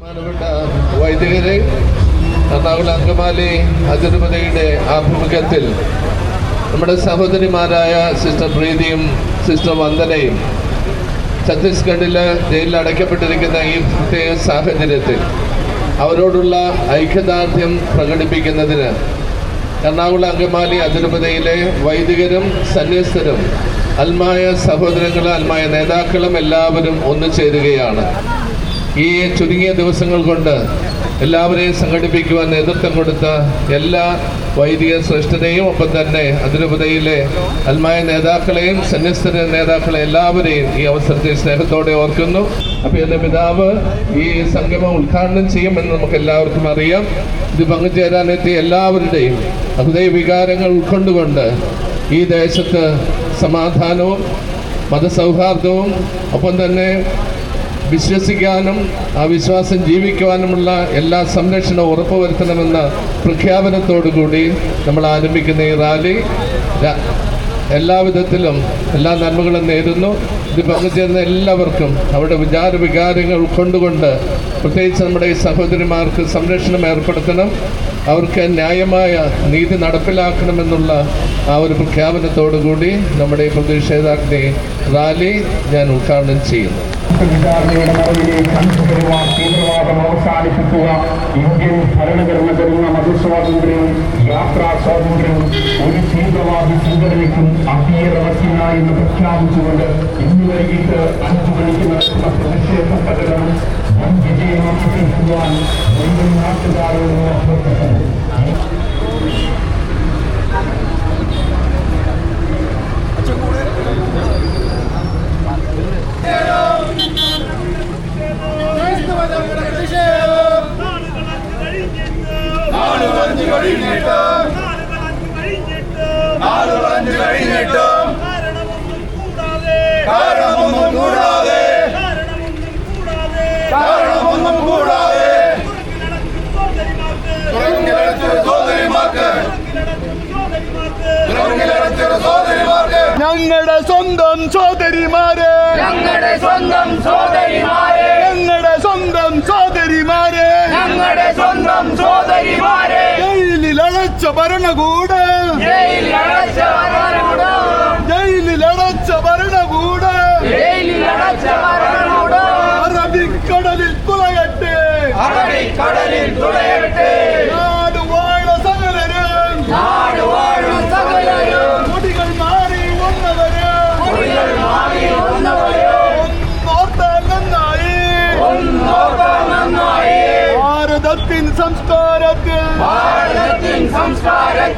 ബഹുമാനപ്പെട്ട വൈദികരെ എറണാകുളം അങ്കമാലി അതിരുമലയുടെ ആഭിമുഖ്യത്തിൽ നമ്മുടെ സഹോദരിമാരായ സിസ്റ്റർ പ്രീതിയും സിസ്റ്റർ വന്ദനയും ഛത്തീസ്ഗഡിൽ ജയിലിൽ അടയ്ക്കപ്പെട്ടിരിക്കുന്ന ഈ പ്രത്യേക സാഹചര്യത്തിൽ അവരോടുള്ള ഐക്യദാർഢ്യം പ്രകടിപ്പിക്കുന്നതിന് എറണാകുളം അങ്കമാലി അതിരൂപതയിലെ വൈദികരും സന്യസ്തരും അൽമായ സഹോദരങ്ങളും അൽമായ നേതാക്കളും എല്ലാവരും ഒന്നു ചേരുകയാണ്. ഈ ചുരുങ്ങിയ ദിവസങ്ങൾ കൊണ്ട് എല്ലാവരെയും സംഘടിപ്പിക്കുവാൻ നേതൃത്വം കൊടുത്ത എല്ലാ വൈദിക ശ്രേഷ്ഠരെയും ഒപ്പം തന്നെ അതിരൂപതയിലെ അൽമായ നേതാക്കളെയും സന്യസ്ത നേതാക്കളെ എല്ലാവരെയും ഈ അവസരത്തിൽ സ്നേഹത്തോടെ ഓർക്കുന്നു. അപ്പോൾ എന്റെ പിതാവ് ഈ സംഗമം ഉദ്ഘാടനം ചെയ്യുമെന്ന് നമുക്ക് എല്ലാവർക്കും അറിയാം. ഇത് പങ്കുചേരാനെത്തിയ എല്ലാവരുടെയും അതിഥയ വികാരങ്ങൾ ഉൾക്കൊണ്ടുകൊണ്ട് ഈ ദേശത്ത് സമാധാനവും മതസൗഹാർദ്ദവും ഒപ്പം തന്നെ വിശ്വസിക്കാനും ആ വിശ്വാസം ജീവിക്കുവാനുമുള്ള എല്ലാ സംരക്ഷണവും ഉറപ്പുവരുത്തണമെന്ന പ്രഖ്യാപനത്തോടുകൂടി നമ്മൾ ആരംഭിക്കുന്ന ഈ റാലി. എല്ലാവിധത്തിലും എല്ലാ നന്മകളും നേരുന്നു. ഇത് പങ്കുചേരുന്ന എല്ലാവർക്കും അവരുടെ വിചാര വികാരങ്ങൾ ഉൾക്കൊണ്ടുകൊണ്ട് പ്രത്യേകിച്ച് നമ്മുടെ ഈ സഹോദരിമാർക്ക് സംരക്ഷണം ഏർപ്പെടുത്തണം. അവർക്ക് ന്യായമായ നീതി നടപ്പിലാക്കണമെന്നുള്ള ആ ഒരു പ്രഖ്യാപനത്തോടു കൂടി നമ്മുടെ ഈ പ്രതിഷേധാഗ്നി റാലി ഞാൻ ഉദ്ഘാടനം ചെയ്യുന്നു. വിചാരണയുടെ മറവിലേക്ക് അഞ്ചുപെരുവാൻ തീവ്രവാദം അവസാനിപ്പിക്കുക. ഇന്ത്യൻ ഭരണഘടന തരുന്ന മതസ്വാതന്ത്ര്യവും യാത്രാ സ്വാതന്ത്ര്യവും ഒരു തീവ്രവാദി സംഘടനയ്ക്കും അധീരവത്തില്ല എന്ന് പ്രഖ്യാപിച്ചുകൊണ്ട് ഇന്ന് വൈകിട്ട് അഞ്ചു മണിക്ക് നടക്കുന്ന പ്രതിഷേധ പ്രകടനം വൻ വിജയമാക്കുവാൻ മുഴുവൻ നാട്ടുകാരോട് അഭ്യർത്ഥിക്കുന്നു 네. ഞങ്ങളുടെ സ്വന്തം സോദരിമാരെ ഞങ്ങളുടെ സ്വന്തം സോദരിമാരെ ഞങ്ങളുടെ സ്വന്തം സോദരിമാരെ ഞങ്ങളുടെ സ്വന്തം സോദരിമാരെ ജയിലിൽ അടച്ച ഭരണകൂടം ജയിലിൽ അടച്ച ഭരണകൂടം ജയിലിൽ അടച്ച ഭരണകൂടം ജയിലിൽ അടച്ച ഭരണകൂടം അറബിക്കടലിൽ തുളയട്ടെ അറബിക്കടലിൽ பாரதத்தின் சம்ஸ்காரத்தை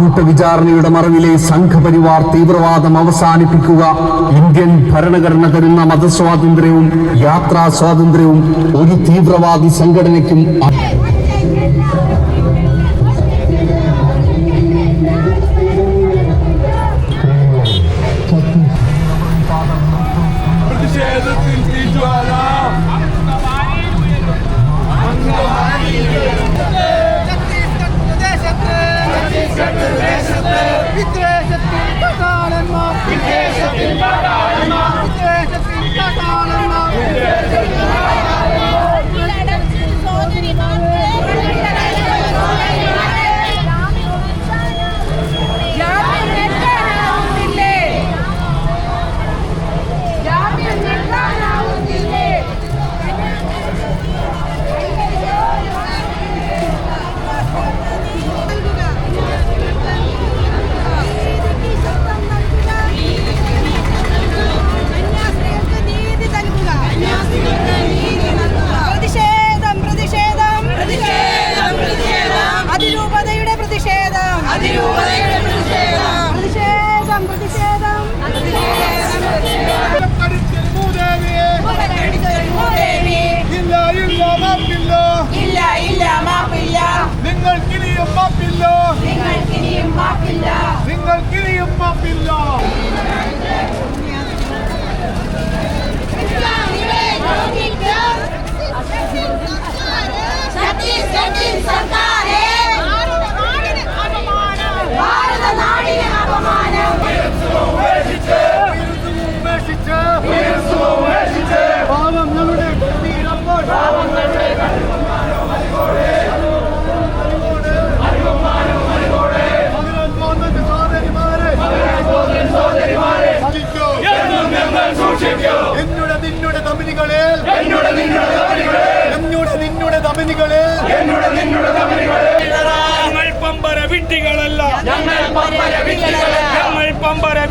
കൂട്ടവിചാരണയുടെ മറവിലെ സംഘപരിവാർ തീവ്രവാദം അവസാനിപ്പിക്കുക. ഇന്ത്യൻ ഭരണഘടന തരുന്ന മതസ്വാതന്ത്ര്യവും യാത്രാ സ്വാതന്ത്ര്യവും ഒരു തീവ്രവാദി സംഘടനയ്ക്കും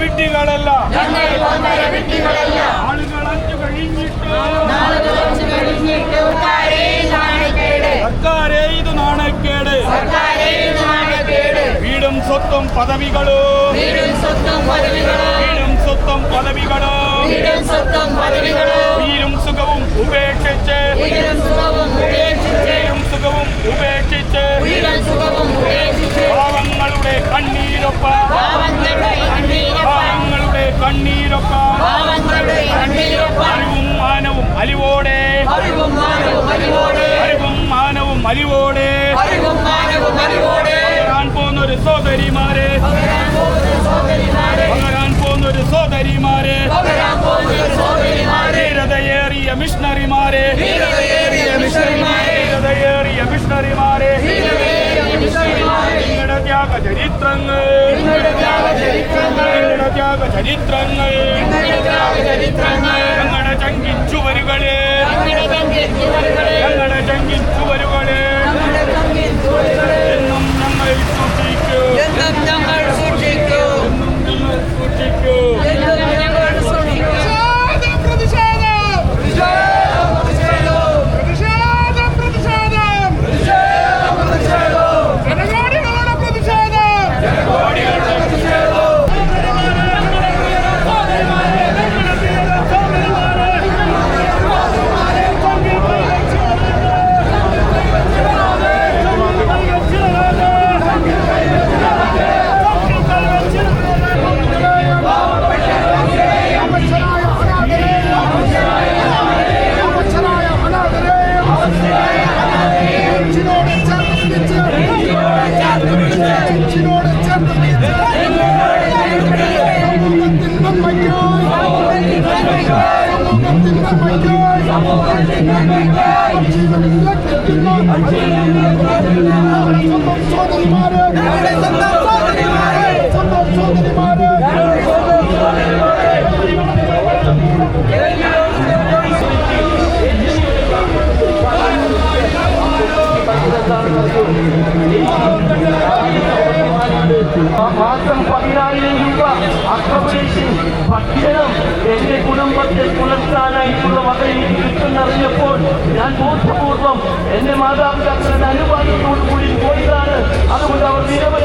വിട്ടികളല്ല ആളുകൾ അഞ്ചു കഴിഞ്ഞിട്ട് സർക്കാരേ ഇത് നാണക്കേട് വീടും സ്വത്തും പദവികളും വീടും സ്വത്തും പദവികളും വീടും സ്വത്തും പദവികളും വീടും ചരിത്രങ്ങൾ. ഞങ്ങളുടെ മാസം പതിനായിരം രൂപ അക്രമേഷൻ ഭക്ഷണം എന്റെ കുടുംബത്തെ പുലർത്താനായിട്ടുള്ള വക എനിക്ക് കിട്ടുന്നറിഞ്ഞപ്പോൾ ഞാൻ ബോധപൂർവം എന്റെ മാതാപിതാക്കളുടെ അനുവാദത്തോടു കൂടി Vamos, vamos,